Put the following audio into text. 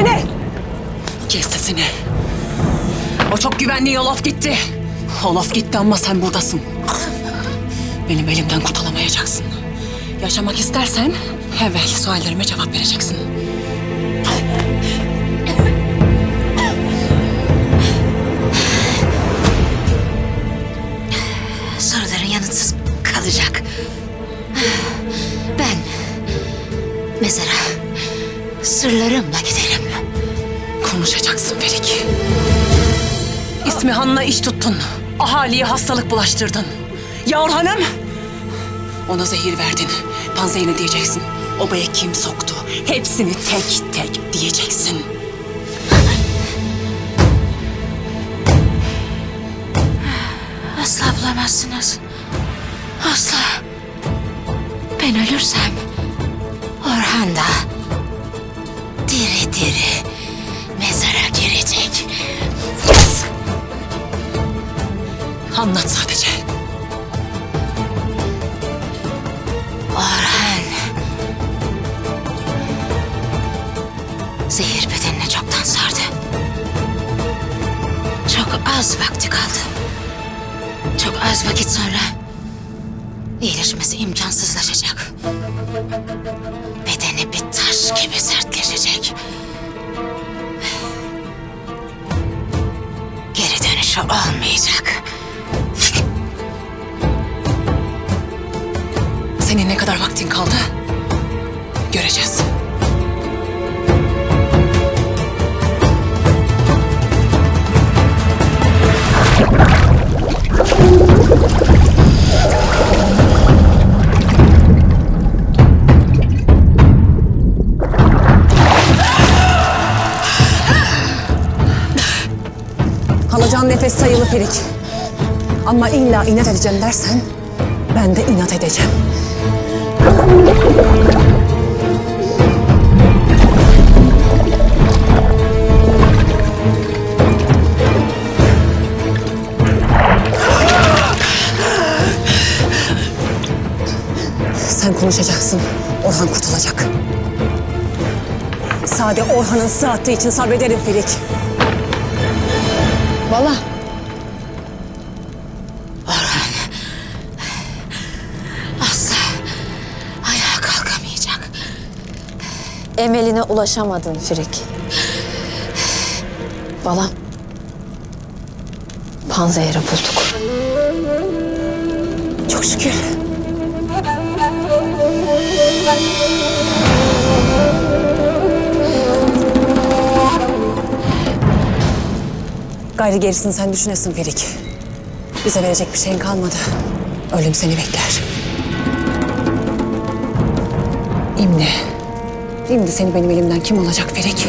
sesini! Kes sesini. O çok güvenli Olof gitti. Olof gitti ama sen buradasın. Benim elimden kurtulamayacaksın. Yaşamak istersen evvel suallerime cevap vereceksin. Soruların yanıtsız kalacak. Ben mezara sırlarımla giderim. Konuşacaksın Ferik. İsmihan'la iş tuttun. Ahaliye hastalık bulaştırdın. Ya Orhan'ım? Ona zehir verdin. Panzehir'e diyeceksin. Obaya kim soktu? Hepsini tek tek diyeceksin. Asla bulamazsınız. Asla. Ben ölürsem Orhan da diri diri Anlat sadece. Orhan. Zehir bedenine çoktan sardı. Çok az vakti kaldı. Çok az vakit sonra iyileşmesi imkansızlaşacak. Bedeni bir taş gibi sertleşecek. Geri dönüşü olmayacak. Senin ne kadar vaktin kaldı? Göreceğiz. Alacağın nefes sayılı Ferik. Ama illa inat edeceğim dersen ben de inat edeceğim. Sen konuşacaksın. Orhan kurtulacak. Sade Orhan'ın sıhhatı için sabrederim Ferik. Valla. Emeline ulaşamadın Frik. Balam. Panzehiri bulduk. Çok şükür. Gayrı gerisini sen düşünesin Ferik. Bize verecek bir şeyin kalmadı. Ölüm seni bekler. Şimdi, şimdi seni benim elimden kim alacak Ferik?